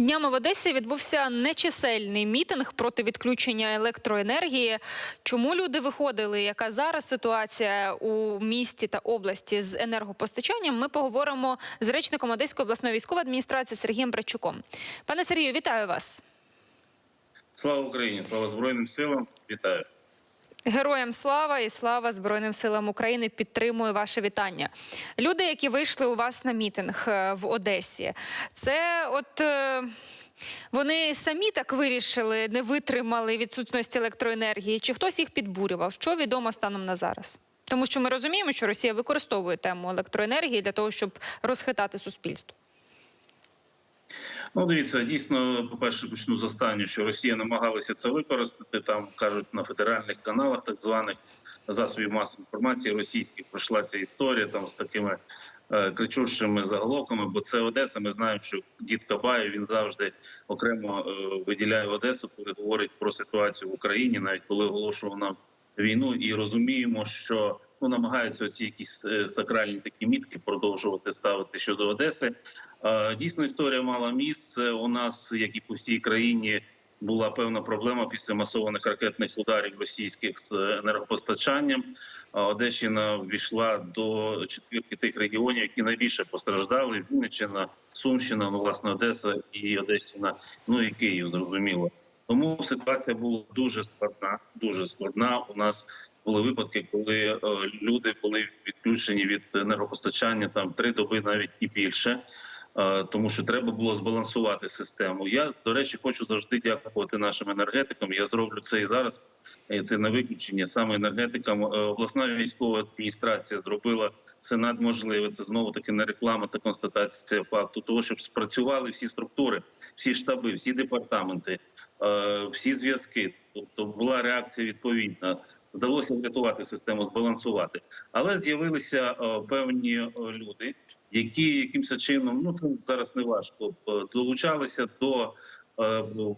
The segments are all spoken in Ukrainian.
Днями в Одесі відбувся нечисельний мітинг проти відключення електроенергії. Чому люди виходили? Яка зараз ситуація у місті та області з енергопостачанням? Ми поговоримо з речником Одеської обласної військової адміністрації Сергієм Брачуком. Пане Сергію, вітаю вас. Слава Україні, слава Збройним силам. Вітаю. Героям слава і слава Збройним силам України. Підтримую ваше вітання. Люди, які вийшли у вас на мітинг е, в Одесі, це от. е, Вони самі так вирішили, не витримали відсутності електроенергії, чи хтось їх підбурював? Що відомо станом на зараз? Тому що ми розуміємо, що Росія використовує тему електроенергії для того, щоб розхитати суспільство. Ну, дивіться, дійсно, по-перше, почну з останнього, що Росія намагалася це використати. Там кажуть на федеральних каналах, так званих засобів масової інформації російських пройшла ця історія там з такими е, кричущими заголовками. Бо це Одеса. Ми знаємо, що дід Кабаєв він завжди окремо е, виділяє Одесу, коли говорить про ситуацію в Україні, навіть коли оголошував нам війну, і розуміємо, що ну намагаються оці якісь е, сакральні такі мітки продовжувати ставити щодо Одеси. Е, Дійсно, історія мала місце. У нас, як і по всій країні, була певна проблема після масованих ракетних ударів російських з енергопостачанням. Одещина ввійшла до четвірки тих регіонів, які найбільше постраждали: Вінниччина, Сумщина, ну власне Одеса і Одещина, ну і Київ, зрозуміло. Тому ситуація була дуже складна. Дуже складна. У нас були випадки, коли е, люди були відключені від енергопостачання там три доби, навіть і більше. Е, Тому що треба було збалансувати систему. Я до речі хочу завжди дякувати нашим енергетикам. Я зроблю це і зараз. Це не виключення саме енергетикам. Е, Обласна військова адміністрація зробила все надможливе. Це знову таки не реклама, це констатація факту того, щоб спрацювали всі структури, всі штаби, всі департаменти, всі зв'язки. Тобто була реакція відповідна. Вдалося врятувати систему, збалансувати, але з'явилися е, певні е, люди, які якимось чином, ну це зараз не важко, е, долучалися до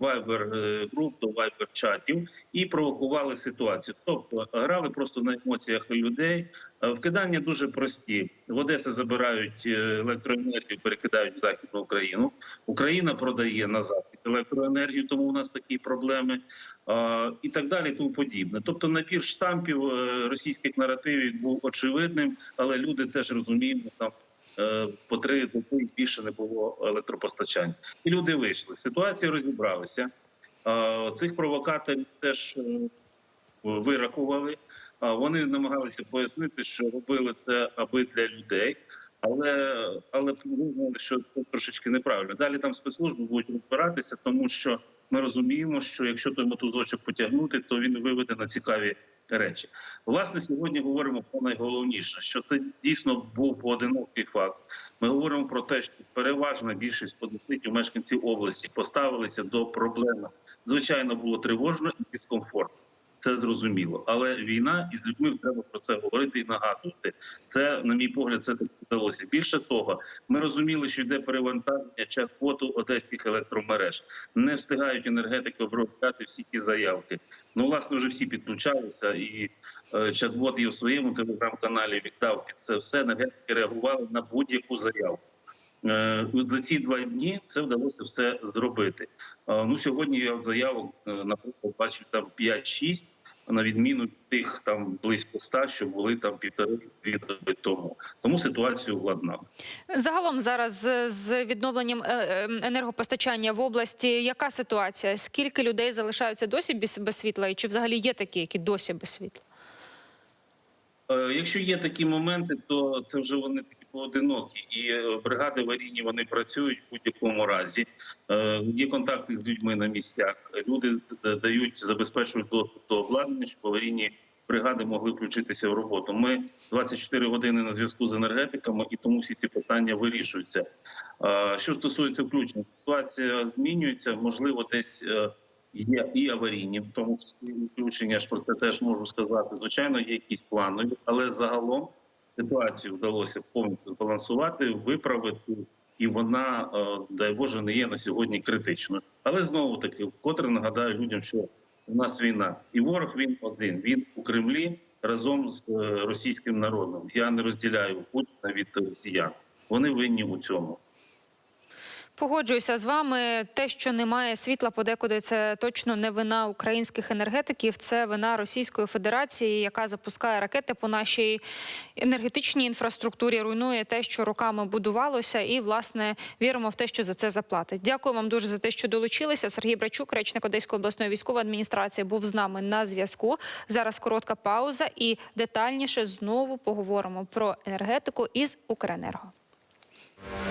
вайбер груп, до вайбер чатів і провокували ситуацію. Тобто грали просто на емоціях людей. Е, Вкидання дуже прості. В Одесі забирають е, електроенергію, перекидають в західну Україну. Україна продає на захід електроенергію, тому у нас такі проблеми і так далі. Тому подібне. Тобто, набір штампів е, російських наративів був очевидним, але люди теж розуміємо там. е, По три доби більше не було електропостачання, і люди вийшли. Ситуація розібралася. Цих провокаторів теж е, вирахували. Вони намагалися пояснити, що робили це аби для людей, але але визнали, що це трошечки неправильно. Далі там спецслужби будуть розбиратися, тому що ми розуміємо, що якщо той мотузочок потягнути, то він виведе на цікаві речі. Власне, сьогодні говоримо про найголовніше, що це дійсно був поодинокий факт. Ми говоримо про те, що переважна більшість подеситів мешканців області поставилися до проблеми. Звичайно, було тривожно і дискомфортно. Це зрозуміло, але війна і з людьми треба про це говорити і нагадувати. Це, на мій погляд, це так вдалося. Більше того, ми розуміли, що йде перевантаження чат-боту одеських електромереж. Не встигають енергетики обробляти всі ті заявки. Ну, власне, вже всі підключалися, і е, чат-бот є в своєму телеграм-каналі. Віддав під це все. Енергетики реагували на будь-яку заявку. Е, За ці два дні це вдалося все зробити. Е, Ну сьогодні я от заявок, наприклад, бачив там 5-6, на відміну від тих там близько 100, що були там півтори-дві доби тому. Тому ситуацію владнали. Загалом зараз з- відновленням е, е, енергопостачання в області, яка ситуація? Скільки людей залишаються досі без, без світла, і чи взагалі є такі, які досі без світла? Е, Якщо є такі моменти, то це вже вони такі поодинокі, і е, бригади аварійні вони працюють в будь-якому разі. Е, Є контакти з людьми на місцях. Люди дають забезпечують доступ до обладнання, щоб аварійні бригади могли включитися в роботу. Ми 24 години на зв'язку з енергетиками, і тому всі ці питання вирішуються. Що стосується включення, ситуація змінюється. Можливо, десь е, є і аварійні, в тому числі включення. Ж про це теж можу сказати. Звичайно, є якісь планові, але загалом ситуацію вдалося повністю збалансувати, виправити, і вона, е, дай Боже, не є на сьогодні критичною. Але знову таки, вкотре нагадаю людям, що у нас війна, і ворог він один. Він у Кремлі разом з е, російським народом. Я не розділяю Путіна від росіян. Вони винні у цьому. Погоджуюся з вами. Те, що немає світла, подекуди це точно не вина українських енергетиків, це вина Російської Федерації, яка запускає ракети по нашій енергетичній інфраструктурі, руйнує те, що роками будувалося, і власне віримо в те, що за це заплатить. Дякую вам дуже за те, що долучилися. Сергій Брачук, речник Одеської обласної військової адміністрації, був з нами на зв'язку. Зараз коротка пауза і детальніше знову поговоримо про енергетику із Укренерго.